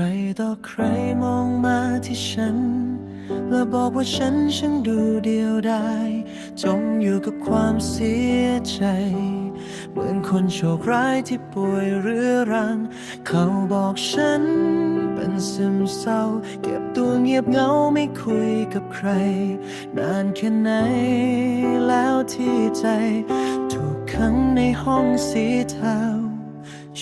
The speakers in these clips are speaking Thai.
รต่อใครมองมาที่ฉัน และบอกว่าฉันช่างดูเดียวดายจมอยู่กับความเสียใจ เหมือนคนโชคร้ายที่ป่วยเรื้อรัง เขาบอกฉันเป็นซึมเศร้า เก็บตัวเงียบเหงาไม่คุยกับใคร นานแค่ไหนแล้วที่ใจ ถูกขังในห้องสีเทา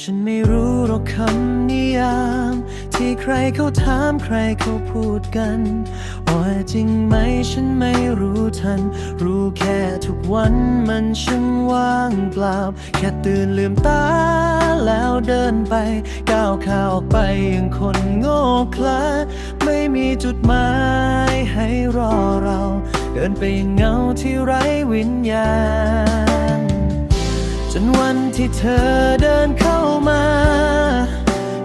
ฉันไม่รู้หรอกคำนิยาม ที่ใครเขาถามใครเขาพูดกันว่าจริงไหมฉันไม่รู้ทัน รู้แค่ทุกวันมันช่างว่างเปล่า แค่ตื่นลืมตาแล้วเดินไปก้าวขาออกไปอย่างคนโง่คลาไม่มีจุดหมายให้รอเรา เดินไปอย่างเงาที่ไร้วิญญาณ จนวันที่เธอเดินเข้ามา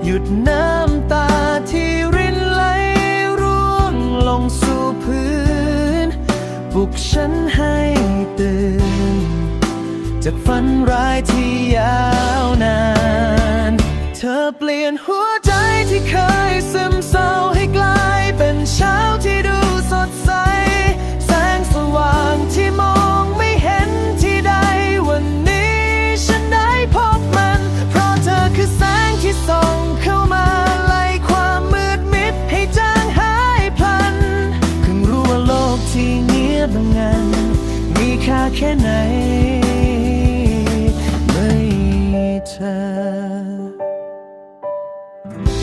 หยุดน้ำตาที่รินไหลร่วงลงสู่พื้นปลุกฉันให้ตื่น จากฝันร้ายที่ยา แค่ไหน ไม่มีเธอ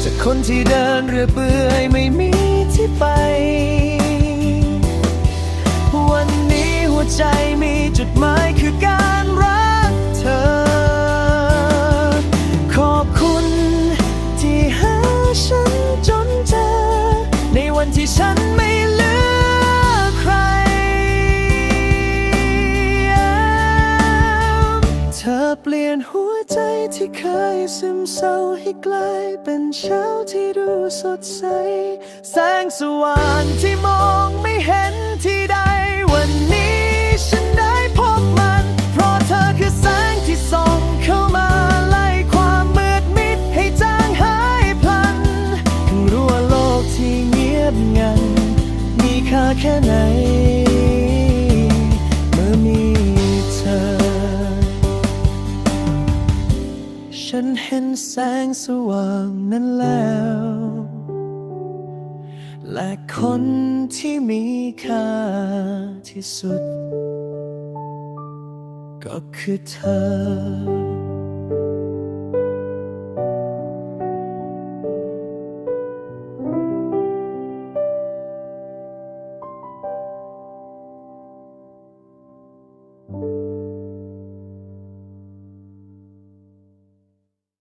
จากคนที่เดินเรือเปื่อยไม่มีที่ไป ปลี่ยนหัวใจที่เคยซึมเศร้าให้กลายเป็นเช้าที่ดูสดใส แสงสว่างที่มองไม่เห็นที่ใดวันนี้ฉันได้พบมัน เพราะเธอคือแสงที่ส่องเข้ามาไล่ความมืดมิดให้จางหายพลันเพิ่งรู้ว่าโลกที่เงียบงัน มีค่าแค่ไหน ฉันเห็นแสงสว่างนั้นแล้ว และคนที่มีค่าที่สุด ก็คือเธอ「